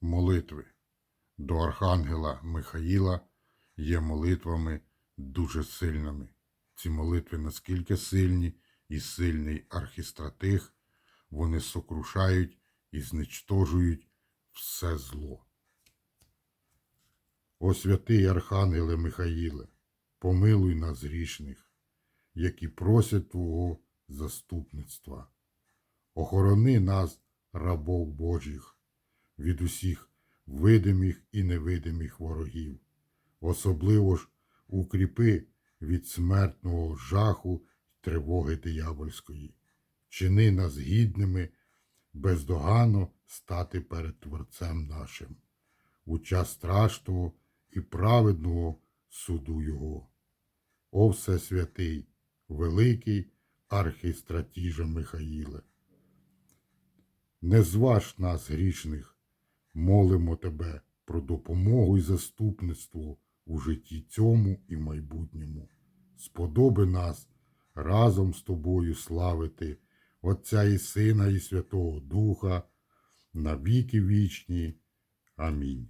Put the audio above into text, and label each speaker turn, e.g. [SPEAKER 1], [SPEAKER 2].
[SPEAKER 1] молитви до Архангела Михаїла є молитвами дуже сильними. Ці молитви наскільки сильні і сильний архістратих, вони сокрушають і зничтожують все зло. О святий Архангеле Михаїле, помилуй нас грішних, які просять Твого заступництва. Охорони нас, рабов Божих, від усіх видимих і невидимих ворогів, особливо ж укріпи від смертного жаху й тривоги диявольської. Чини нас гідними, бездоганно стати перед Творцем нашим у час страшного і праведного суду Його. О Всесвятий, великий архістратіже Михаїле, не зваж нас грішних, молимо Тебе про допомогу і заступництво у житті цьому і майбутньому. Сподоби нас разом з Тобою славити Отця і Сина і Святого Духа на віки вічні. Амінь.